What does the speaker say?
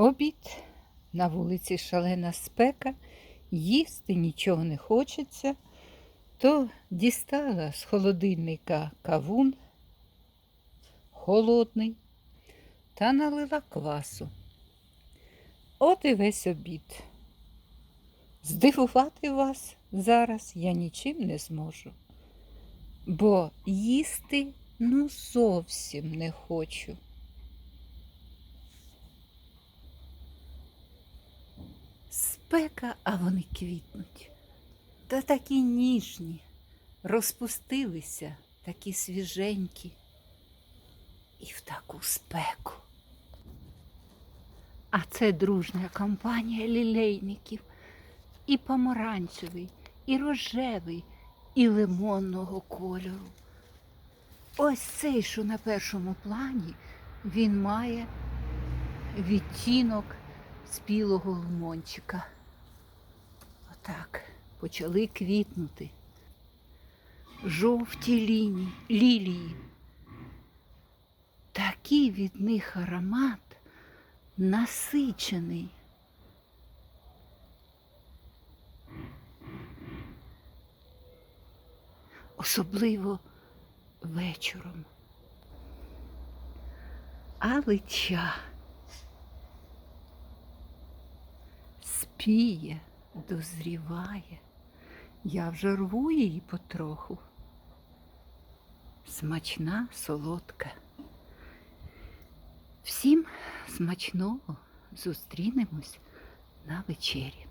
Обід. На вулиці шалена спека, їсти нічого не хочеться, то дістала з холодильника кавун холодний та налила квасу. От і весь обід. Здивувати вас зараз я нічим не зможу, бо їсти ну зовсім не хочу. Спека, а вони квітнуть. Та такі ніжні, розпустилися, такі свіженькі. І в таку спеку. А це дружня компанія лілейників. І помаранчевий, і рожевий, і лимонного кольору. Ось цей, що на першому плані, він має відтінок спілого лимончика. Отак почали квітнути. Жовті лінії, лілії. Такий від них аромат насичений. Особливо вечором. Алича спіє, дозріває. Я вже рву її потроху. Смачна, солодка. Всім смачного зустрінемось на вечері.